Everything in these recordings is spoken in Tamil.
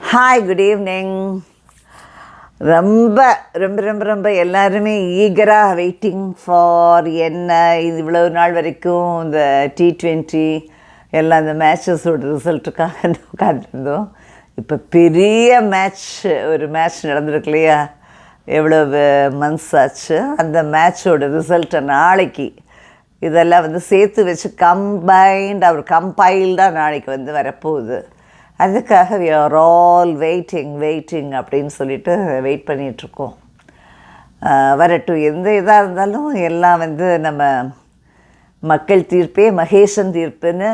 ஹாய் குட் ஈவினிங் ரொம்ப ரொம்ப ரொம்ப ரொம்ப எல்லாருமே ஈகராக வெயிட்டிங் ஃபார் என்ன இது இவ்வளவு நாள் வரைக்கும் இந்த டி ட்வெண்ட்டி எல்லாம் இந்த மேட்சஸோட ரிசல்ட்டுக்காக உட்காந்துருந்தோம் இப்போ பெரிய மேட்ச் ஒரு மேட்ச் நடந்திருக்கு இல்லையா? எவ்வளவு மந்த்ஸ் ஆச்சு? அந்த மேட்சோட ரிசல்ட்டை நாளைக்கு இதெல்லாம் வந்து சேர்த்து வச்சு கம்பைன்ட் அவர் கம்பைல்டாக நாளைக்கு வந்து வரப்போகுது. அதுக்காக we are all waiting waiting அப்படின்னு சொல்லிட்டு வெயிட் பண்ணிகிட்ருக்கோம் வரட்டும். எந்த இதாக இருந்தாலும் எல்லாம் வந்து நம்ம மக்கள் தீர்ப்பே மகேசன் தீர்ப்புன்னு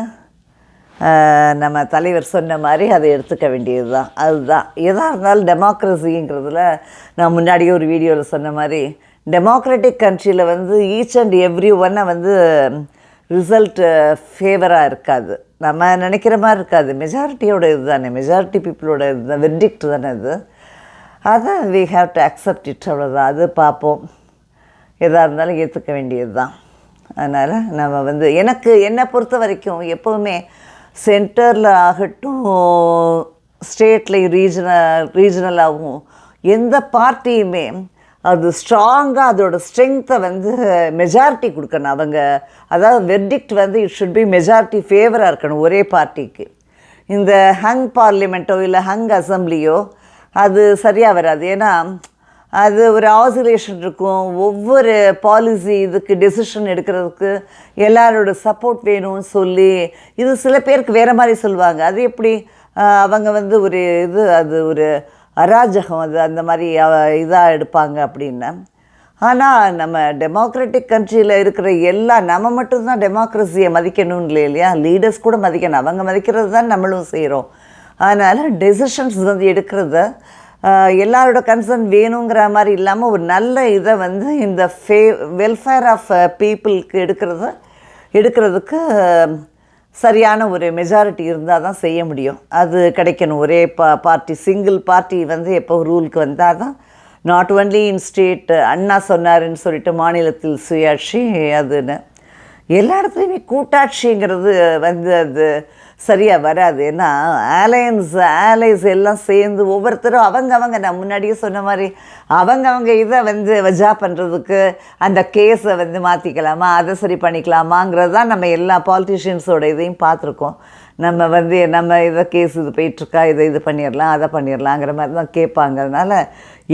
நம்ம தலைவர் சொன்ன மாதிரி அதை எடுத்துக்க வேண்டியது தான் அதுதான். எதாக இருந்தாலும் டெமோக்ரஸிங்கிறதுல நான் முன்னாடியே ஒரு வீடியோவில் சொன்ன மாதிரி டெமோக்ராட்டிக் கண்ட்ரியில் வந்து ஈச் அண்ட் எவ்ரி ஒன்னை வந்து ரிசல்ட்டு ஃபேவராக இருக்காது. நம்ம நினைக்கிற மாதிரி இருக்காது. மெஜாரிட்டியோட இது தானே மெஜாரிட்டி பீப்புளோட இது தான் வெர்டிக்ட் தானே இது. அதான் we have to accept it அவ்வளோதான் அது பார்ப்போம். எதாக இருந்தாலும் ஏற்றுக்க வேண்டியது தான் அதனால் நம்ம வந்து எனக்கு என்னை பொறுத்த வரைக்கும் எப்போவுமே சென்டரில் ஆகட்டும் ஸ்டேட்லேயும் ரீஜனல் ரீஜனலாகவும் எந்த பார்ட்டியுமே அது ஸ்ட்ராங்காக அதோட ஸ்ட்ரென்த்தை வந்து மெஜாரிட்டி கொடுக்கணும். அவங்க அதாவது வெர்டிக்ட் வந்து இட் ஷுட் பி மெஜாரிட்டி ஃபேவராக இருக்கணும் ஒரே பார்ட்டிக்கு இந்த ஹங் பார்லிமெண்ட்டோ இல்லை ஹங் அசம்பிளியோ அது சரியாக வராது. ஏன்னா அது ஒரு ஆசிலேஷன் இருக்கும். ஒவ்வொரு பாலிசி இதுக்கு டெசிஷன் எடுக்கிறதுக்கு எல்லாரோட சப்போர்ட் வேணும்னு சொல்லி இது சில பேருக்கு வேறு மாதிரி சொல்லுவாங்க. அது எப்படி? அவங்க வந்து ஒரு இது அது ஒரு அராஜகம் அது அந்த மாதிரி இதாக எடுப்பாங்க அப்படின்னு. ஆனால் நம்ம டெமோக்ராட்டிக் கண்ட்ரியில் இருக்கிற எல்லா நம்ம மட்டும்தான் டெமோக்ரஸியை மதிக்கணும் இல்லை இல்லையா? லீடர்ஸ் கூட மதிக்கணும். அவங்க மதிக்கிறது தான் நம்மளும் செய்கிறோம் அதனால் டெசிஷன்ஸ் வந்து எடுக்கிறத எல்லாரோட கன்சர்ன் வேணுங்கிற மாதிரி இல்லாமல் ஒரு நல்ல இதை வந்து இந்த ஃபே வெல்ஃபேர் ஆஃப் பீப்புளுக்கு எடுக்கிறத எடுக்கிறதுக்கு சரியான ஒரு மெஜாரிட்டி இருந்தால் தான் செய்ய முடியும். அது கிடைக்கணும். ஒரே பா பார்ட்டி சிங்கிள் பார்ட்டி வந்து எப்போ ரூலுக்கு வந்தால் தான் நாட் ஒன்லி இன் ஸ்டேட் அண்ணா சொன்னாருன்னு சொல்லிட்டு மாநிலத்தில் சுயாட்சி அதுன்னு. எல்லா இடத்துலையுமே கூட்டாட்சிங்கிறது வந்து அது சரியாக வராது. ஏன்னா ஆலையன்ஸ் ஆலைஸ் எல்லாம் சேர்ந்து ஒவ்வொருத்தரும் அவங்க அவங்க நான் முன்னாடியே சொன்ன மாதிரி அவங்க அவங்க இதை வந்து வஜா பண்ணுறதுக்கு அந்த கேஸை வந்து மாற்றிக்கலாமா அதை சரி பண்ணிக்கலாமாங்கிறது தான் நம்ம எல்லா பாலிட்டிஷியன்ஸோட இதையும் பார்த்துருக்கோம். நம்ம வந்து நம்ம இதை கேஸ் இது போயிட்டுருக்கா இதை இது பண்ணிடலாம் அதை பண்ணிடலாங்கிற மாதிரி தான் கேட்பாங்க அதனால்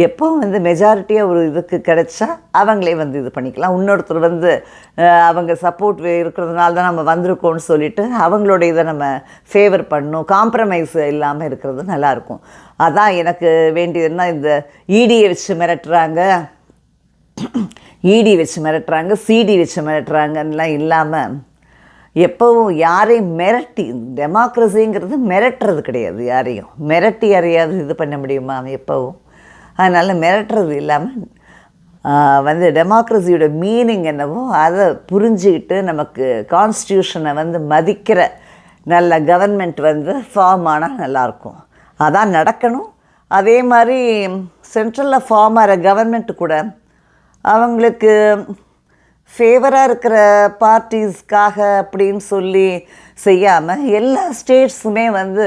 எப்போவும் வந்து மெஜாரிட்டியாக ஒரு இதுக்கு கிடைச்சா அவங்களே வந்து இது பண்ணிக்கலாம். இன்னொருத்தர் வந்து அவங்க சப்போர்ட் இருக்கிறதுனால தான் நம்ம வந்திருக்கோம்னு சொல்லிட்டு அவங்களோட இதை நம்ம ஃபேவர் பண்ணணும். காம்ப்ரமைஸ் இல்லாமல் இருக்கிறது நல்லாயிருக்கும். அதான் எனக்கு வேண்டியதுன்னா இந்த ஈடியை வச்சு மிரட்டுறாங்க. ஈடி வச்சு மிரட்டுறாங்க சிடி வச்சு மிரட்டுறாங்கன்னெலாம் இல்லாமல் எப்போவும் யாரையும் மிரட்டி டெமோக்ரஸிங்கிறது மிரட்டுறது கிடையாது யாரையும். மிரட்டி யாரையாவது இது பண்ண முடியுமா எப்போவும்? அதனால் மிரட்டுறது இல்லாமல் வந்து டெமோக்ரஸியோட மீனிங் என்னவோ அதை புரிஞ்சுக்கிட்டு நமக்கு கான்ஸ்டியூஷனை வந்து மதிக்கிற நல்ல கவர்மெண்ட் வந்து ஃபார்ம் ஆனால் நல்லாயிருக்கும் அதான் நடக்கணும். அதே மாதிரி சென்ட்ரலில் ஃபார்ம் ஆகிற கவர்மெண்ட் கூட அவங்களுக்கு ஃபேவராக இருக்கிற பார்ட்டிஸ்க்காக அப்படின்னு சொல்லி செய்யாமல் எல்லா ஸ்டேட்ஸுமே வந்து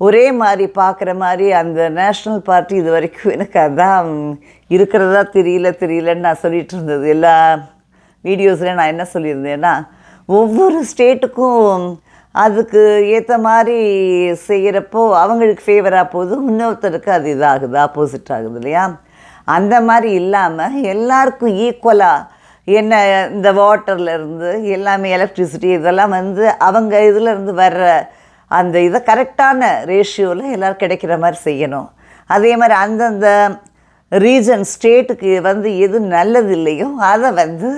ஒரே மாதிரி பார்க்குற மாதிரி அந்த நேஷ்னல் பார்ட்டி இது வரைக்கும் எனக்கு அதான் இருக்கிறதா தெரியல தெரியலன்னு நான் சொல்லிட்டு இருந்தது. எல்லா வீடியோஸ்லையும் நான் என்ன சொல்லியிருந்தேன்னா ஒவ்வொரு ஸ்டேட்டுக்கும் அதுக்கு ஏற்ற மாதிரி செய்கிறப்போ அவங்களுக்கு ஃபேவராக போகுது இன்னொருத்தருக்கு அது இதாகுது ஆப்போசிட் ஆகுது இல்லையா? அந்த மாதிரி இல்லாமல் எல்லாருக்கும் ஈக்குவலாக என்ன இந்த வாட்டர்லேருந்து எல்லாமே எலக்ட்ரிசிட்டி இதெல்லாம் வந்து அவங்க இதிலேருந்து வர்ற அந்த இதை கரெக்டான ரேஷியோவில் எல்லோரும் கிடைக்கிற மாதிரி செய்யணும். அதே மாதிரி அந்தந்த ரீஜன் ஸ்டேட்டுக்கு வந்து எது நல்லது இல்லையோ அதை வந்து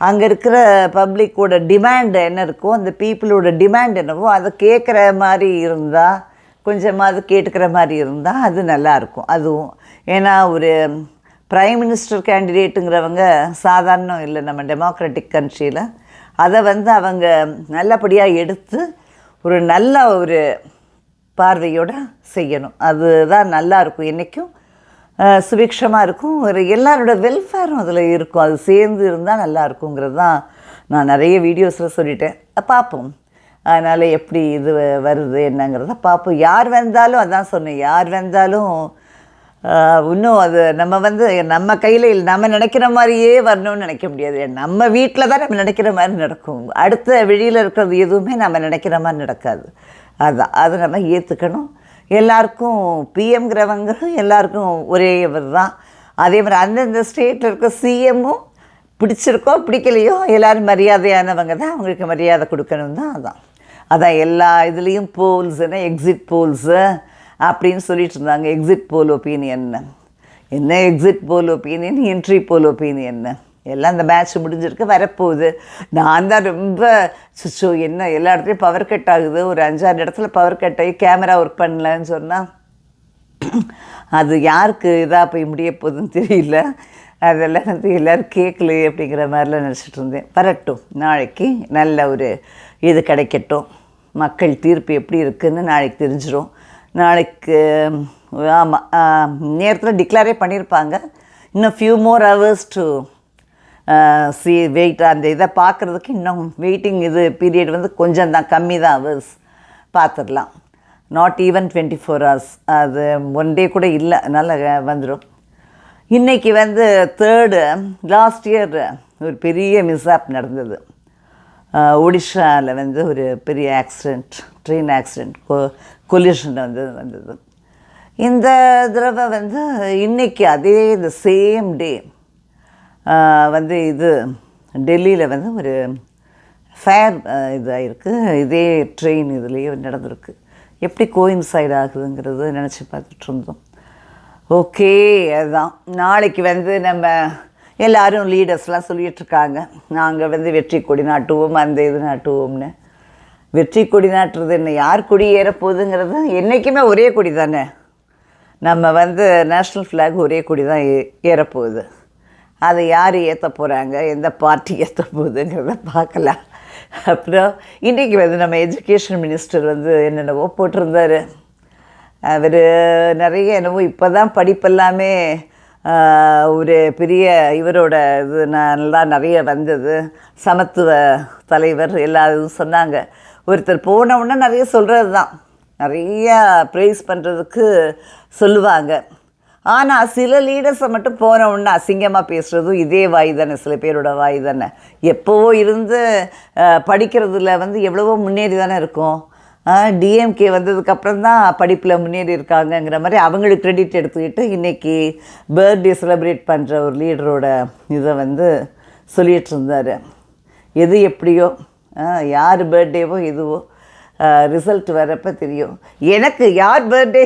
அங்கே இருக்கிற பப்ளிக்கோட டிமாண்ட் என்ன இருக்கோ அந்த பீப்புளோட டிமாண்ட் என்னவோ அதை கேட்குற மாதிரி இருந்தால் கொஞ்சமாக அது கேட்டுக்கிற மாதிரி இருந்தால் அது நல்லாயிருக்கும் அதுவும் ஏன்னா ஒரு ப்ரைம் மினிஸ்டர் கேண்டிடேட்டுங்கிறவங்க சாதாரணம் இல்லை நம்ம டெமோக்ராட்டிக் கண்ட்ரியில் அதை வந்து அவங்க நல்லபடியாக எடுத்து ஒரு நல்ல ஒரு பார்வையோடு செய்யணும். அதுதான் நல்லா இருக்கும் என்றைக்கும் சுபிக்ஷமாக இருக்கும். ஒரு எல்லாரோட வெல்ஃபேரும் அதில் இருக்கும். அது சேர்ந்து இருந்தால் நல்லா இருக்குங்கிறது தான் நான் நிறைய வீடியோஸில் சொல்லிட்டேன். பார்ப்போம். அதனால் எப்படி இது வருது என்னங்கிறத பார்ப்போம். யார் வந்தாலும் அதான் சொன்னேன். யார் வந்தாலும் இன்னும் அது நம்ம வந்து நம்ம கையில் இல்லை நம்ம நினைக்கிற மாதிரியே வரணும்னு நினைக்க முடியாது. நம்ம வீட்டில் தான் நம்ம நினைக்கிற மாதிரி நடக்கும். அடுத்த வெளியில் இருக்கிறது எதுவுமே நம்ம நினைக்கிற மாதிரி நடக்காது. அதுதான் அதை நம்ம ஏற்றுக்கணும் எல்லாருக்கும் பிஎம்ங்கிறவங்களும் எல்லாருக்கும் ஒரே இவர் தான். அதே மாதிரி அந்தந்த ஸ்டேட்டில் இருக்க சிஎம்மும் பிடிச்சிருக்கோ பிடிக்கலையோ எல்லோரும் மரியாதையானவங்க தான். அவங்களுக்கு மரியாதை கொடுக்கணும் தான் அதான். அதான் எல்லா இதுலேயும் போல்ஸுன்னு எக்ஸிட் போல்ஸு அப்படின்னு சொல்லிட்டு இருந்தாங்க. எக்ஸிட் போல் ஒப்பீனியன் என்ன exit poll opinion entry poll opinion எல்லாம் அந்த மேட்ச் முடிஞ்சிருக்கு வரப்போகுது. நான் தான் ரொம்ப சுச்சோ என்ன எல்லா இடத்துலையும் பவர் கட் ஆகுது. ஒரு அஞ்சாறு இடத்துல பவர் கட் ஆகி கேமரா ஒர்க் பண்ணலன்னு சொன்னால் அது யாருக்கு இதாக போய் முடிய போகுதுன்னு தெரியல. அதெல்லாம் வந்து எல்லோரும் கேட்கலையே அப்படிங்கிற மாதிரிலாம் நினச்சிட்டு இருந்தேன். வரட்டும் நாளைக்கு நல்ல ஒரு இது கிடைக்கட்டும். மக்கள் தீர்ப்பு எப்படி இருக்குதுன்னு நாளைக்கு தெரிஞ்சிடும் நாளைக்கு ஆமாம் நேரத்தில் டிக்ளேரே பண்ணியிருப்பாங்க இன்னும் few more hours to see wait அந்த இதை பார்க்குறதுக்கு இன்னும் வெயிட்டிங் இது பீரியட் வந்து கொஞ்சம் தான் கம்மி தான் ஹவர்ஸ் பார்த்துடலாம். Not even twenty four hours அது ஒன் டே கூட இல்லை அதனால் வந்துடும் இன்றைக்கி வந்து தேர்டு லாஸ்ட் இயர் ஒரு பெரிய மிஸ்ஆப் நடந்தது. ஒடிஷாவில் வந்து ஒரு பெரிய ஆக்சிடெண்ட் ட்ரெயின் ஆக்சிடெண்ட் கொல்யூஷன் வந்து வந்தது. இந்த தடவை வந்து இன்றைக்கி அதே இந்த சேம் டே வந்து இது டெல்லியில் வந்து ஒரு ஃபேர் இதாகிருக்கு இதே ட்ரெயின் இதுலேயே நடந்திருக்கு. எப்படி கோயின்சைட் ஆகுதுங்கிறது நினச்சி பார்த்துட்டு இருந்தோம். ஓகே அதுதான். நாளைக்கு வந்து நம்ம எல்லாரும் லீடர்ஸ்லாம் சொல்லிகிட்ருக்காங்க நாங்கள் வந்து வெற்றி கொடி நாட்டுவோம் அந்த இது நாட்டுவோம்னு. வெற்றி கொடி நாட்டுறது என்ன? யார் கொடி ஏறப்போகுதுங்கிறது என்றைக்குமே ஒரே கொடி தானே. நம்ம வந்து நேஷ்னல் ஃப்ளாக் ஒரே கொடி தான் ஏ ஏறப்போகுது அதை யார் ஏற்ற போகிறாங்க எந்த பார்ட்டி ஏற்ற போகுதுங்கிறத பார்க்கலாம். அப்புறம் இன்றைக்கி வந்து நம்ம எஜுகேஷன் மினிஸ்டர் வந்து என்னென்னவோ போட்டிருந்தாரு. அவர் நிறைய என்னவோ இப்போ தான் படிப்பெல்லாமே ஒரு பெரிய இவரோட இது நல்லா நிறைய வந்தது. சமத்துவ தலைவர் எல்லா இதுவும் சொன்னாங்க. ஒருத்தர் போனவுடனே நிறைய சொல்கிறது தான். நிறையா ப்ரைஸ் பண்ணுறதுக்கு சொல்லுவாங்க. ஆனால் சில லீடர்ஸை மட்டும் போனவுடனே அசிங்கமாக பேசுகிறதும் இதே வாய் தானே சில பேரோட வாய் தானே. எப்போவோ இருந்து படிக்கிறதுல வந்து எவ்வளவோ முன்னேறி தானே இருக்கும். டிஎம்கே வந்ததுக்கப்புறம் தான் படிப்பில் முன்னேறி இருக்காங்கங்கிற மாதிரி அவங்களுக்கு க்ரெடிட் எடுத்துக்கிட்டு இன்றைக்கி பர்த்டே செலிப்ரேட் பண்ணுற ஒரு லீடரோட இதை வந்து சொல்லிகிட்டு இருந்தார். எது எப்படியோ யார் பர்த்டேவோ இதுவோ ரிசல்ட் வரப்போ தெரியும். எனக்கு யார் பர்த்டே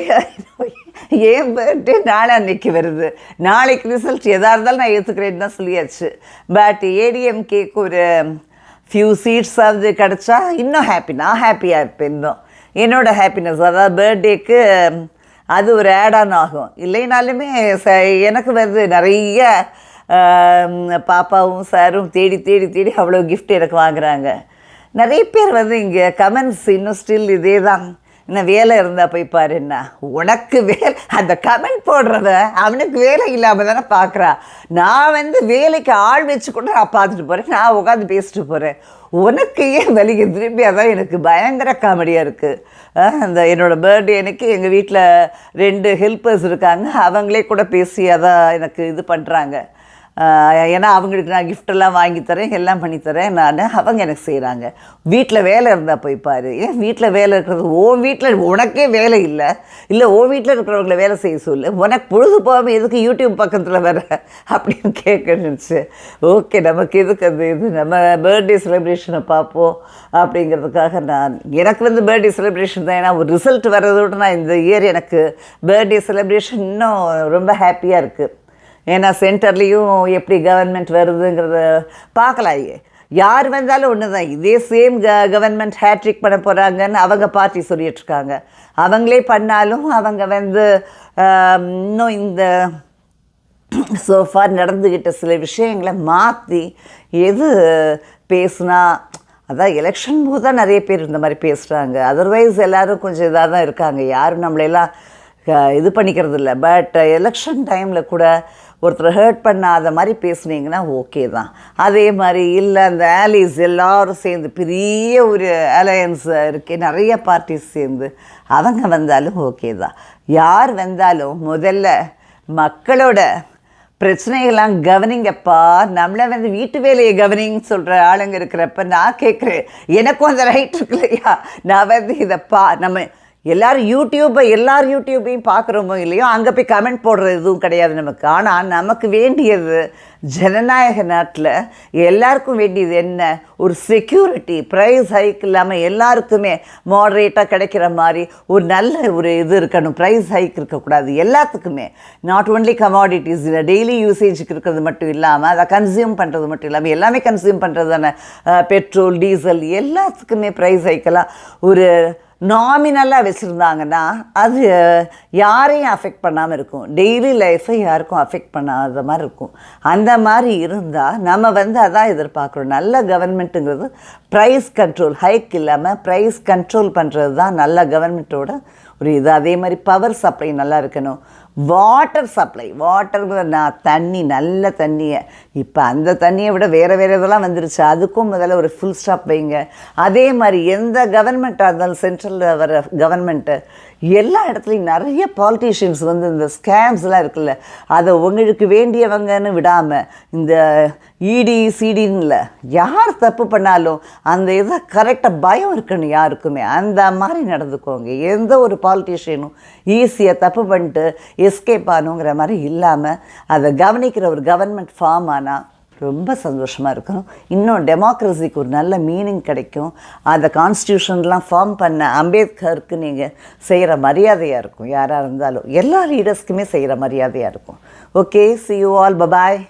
ஏன் பர்த்டே நாளை அன்னைக்கு வருது. நாளைக்கு ரிசல்ட் எதாக இருந்தாலும் நான் ஏற்றுக்கிறேன்னு தான் சொல்லியாச்சு. பட் ஏடிஎம்கேக்கு ஒரு ஃபியூ சீட்ஸாவது கிடச்சா இன்னும் ஹாப்பி நான் ஹாப்பியாக இருப்பேன் இன்னும் என்னோடய ஹாப்பினஸ் அதாவது பர்த்டேக்கு அது ஒரு ஆட் ஆகும். இல்லைனாலுமே ச எனக்கு வருது நிறைய பாப்பாவும் சாரும் தேடி தேடி தேடி அவ்வளோ கிஃப்ட் எனக்கு வாங்குகிறாங்க நிறைய பேர் வந்து இங்கே கமெண்ட்ஸ் இன்னும் ஸ்டில் இதே தான் என்ன வேலை இருந்தால் போய் பாரு என்ன? உனக்கு வேலை அந்த கமெண்ட் போடுறவன் அவனுக்கு வேலை இல்லாமல் தானே பார்க்குறா. நான் வந்து வேலைக்கு ஆள் வச்சு கூட நான் பார்த்துட்டு போகிறேன் நான் உட்காந்து பேசிட்டு போகிறேன் உனக்கு ஏன் வலிக்கு? திரும்பி அதான் எனக்கு பயங்கர காமெடியாக இருக்குது அந்த என்னோடய பர்த்டே அன்னைக்கு எங்கள் வீட்டில் ரெண்டு ஹெல்ப்பர்ஸ் இருக்காங்க. அவங்களே கூட பேசி அதான் எனக்கு இது பண்ணுறாங்க ஏன்னா அவங்களுக்கு நான் கிஃப்டெல்லாம் வாங்கி தரேன் எல்லாம் பண்ணித்தரேன் நான். அவங்க எனக்கு செய்கிறாங்க வீட்டில் வேலை இருந்தால் போய் பாரு. ஏன் வீட்டில் வேலை இருக்கிறது? ஓ வீட்டில் உனக்கே வேலை இல்லை. இல்லை ஓ வீட்டில் இருக்கிறவங்கள வேலை செய்ய சொல்லு. உனக்கு பொழுது போகாமல் எதுக்கு யூடியூப் பக்கத்தில் வர? அப்படின்னு கேட்கணுச்சு ஓகே நமக்கு எதுக்கு அந்த இது நம்ம பர்த்டே செலிப்ரேஷனை பார்ப்போம் அப்படிங்கிறதுக்காக நான் எனக்கு வந்து பர்த்டே செலிப்ரேஷன் தான். ஏன்னா ஒரு ரிசல்ட் வர்றதோடு நான் இந்த இயர் எனக்கு பர்த்டே செலிப்ரேஷன் இன்னும் ரொம்ப ஹாப்பியாக இருக்குது ஏன்னா சென்டர்லேயும் எப்படி கவர்மெண்ட் வருதுங்கிறத பார்க்கலாம் யார் வந்தாலும் ஒன்று தான் இதே சேம் க கவர்மெண்ட் ஹேட்ரிக் பண்ண போகிறாங்கன்னு அவங்க பார்ட்டி சொல்லிட்டு இருக்காங்க. அவங்களே பண்ணாலும் அவங்க வந்து இன்னும் இந்த சோஃபா நடந்துக்கிட்ட சில விஷயங்களை மாற்றி எது பேசுனா அதான் எலெக்ஷன் போது தான் நிறைய பேர் இந்த மாதிரி பேசுகிறாங்க அதர்வைஸ் எல்லாரும் கொஞ்சம் இதாக தான் இருக்காங்க. யாரும் நம்மளையெல்லாம் இது பண்ணிக்கிறது இல்லை பட் எலெக்ஷன் டைமில் கூட ஒருத்தரை ஹர்ட் பண்ணாத மாதிரி பேசுனீங்கன்னா ஓகே தான். அதே மாதிரி இல்லை அந்த ஆலிஸ் எல்லோரும் சேர்ந்து பெரிய ஒரு அலையன்ஸ் இருக்கு நிறைய பார்ட்டிஸ் சேர்ந்து அவங்க வந்தாலும் ஓகே தான். யார் வந்தாலும் முதல்ல மக்களோட பிரச்சனைகள்லாம் கவனிங்கப்பா. நம்மளை வந்து வீட்டு வேலையை கவனிங்கன்னு சொல்கிற ஆளுங்க இருக்கிறப்ப நான் கேட்குறேன் எனக்கும் அந்த ரைட் இருக்கு இல்லையா நான் வந்து இதை பா நம்ம எல்லோரும் யூடியூப்பை எல்லார் யூடியூப்பையும் பார்க்குறோமோ இல்லையோ அங்கே போய் கமெண்ட் போடுறது எதுவும் கிடையாது நமக்கு. ஆனால் நமக்கு வேண்டியது ஜனநாயக நாட்டில் எல்லாருக்கும் வேண்டியது என்ன? ஒரு செக்யூரிட்டி ப்ரைஸ் ஹைக் இல்லாமல் எல்லாருக்குமே மாடரேட்டாக கிடைக்கிற மாதிரி ஒரு நல்ல ஒரு இது இருக்கணும். ப்ரைஸ் ஹைக் இருக்கக்கூடாது. எல்லாத்துக்குமே. நாட் ஒன்லி கமாடிட்டிஸ் டெய்லி யூசேஜுக்கு இருக்கிறது மட்டும் இல்லாமல் அதை கன்சியூம் பண்ணுறது மட்டும் இல்லாமல் எல்லாமே கன்சியூம் பண்ணுறது தானே? பெட்ரோல் டீசல் எல்லாத்துக்குமே ப்ரைஸ் ஹைக்கெல்லாம் ஒரு நாமினலாக வச்சுருந்தாங்கன்னா அது யாரையும் அஃபெக்ட் பண்ணாமல் இருக்கும். டெய்லி லைஃப்பை யாருக்கும் அஃபெக்ட் பண்ணாத மாதிரி இருக்கும். அந்த மாதிரி இருந்தால் நம்ம வந்து அதான் எதிர்பார்க்குறோம். நல்ல கவர்மெண்ட்டுங்கிறது ப்ரைஸ் கண்ட்ரோல் ஹைக் இல்லாமல் ப்ரைஸ் கண்ட்ரோல் பண்ணுறது தான் நல்ல கவர்மெண்ட்டோட ஒரு இது. அதே மாதிரி பவர் சப்ளை நல்லா இருக்கணும். Water supply. வாட்டர் நான் தண்ணி நல்ல தண்ணியை. இப்போ அந்த தண்ணியை விட வேறு வேறு இதெல்லாம் வந்துருச்சு. அதுக்கும் முதல்ல ஒரு ஃபுல் ஸ்டாப் வைங்க. அதே மாதிரி எந்த கவர்மெண்ட்டாக இருந்தாலும் சென்ட்ரலில் வர கவர்மெண்ட்டு எல்லா இடத்துலையும் நிறைய பாலிட்டிஷியன்ஸ் வந்து இந்த ஸ்கேம்ஸ்லாம் இருக்குல்ல அதை உங்களுக்கு வேண்டியவங்கன்னு விடாமல் இந்த இடி சிடின்னு இல்லை யார் தப்பு பண்ணாலும் அந்த இதை கரெக்டாக பயம் இருக்கணும் யாருக்குமே. அந்த மாதிரி நடந்துக்கோங்க. எந்த ஒரு பாலிட்டிஷியனும் ஈஸியாக தப்பு பண்ணிட்டு எஸ்கேப் ஆகணுங்கிற மாதிரி இல்லாமல் அதை கவனிக்கிற ஒரு கவர்மெண்ட் ஃபார்ம் ஆனால் ரொம்ப சந்தோஷமாக இருக்கணும். இன்னும் டெமோக்ரஸிக்கு ஒரு நல்ல மீனிங் கிடைக்கும். அந்த கான்ஸ்டியூஷன்லாம் ஃபார்ம் பண்ண அம்பேத்கருக்கு நீங்கள் செய்கிற மரியாதையாக இருக்கும். யாராக இருந்தாலும். எல்லா லீடர்ஸ்க்குமே செய்கிற மரியாதையாக இருக்கும். Okay see you all bye bye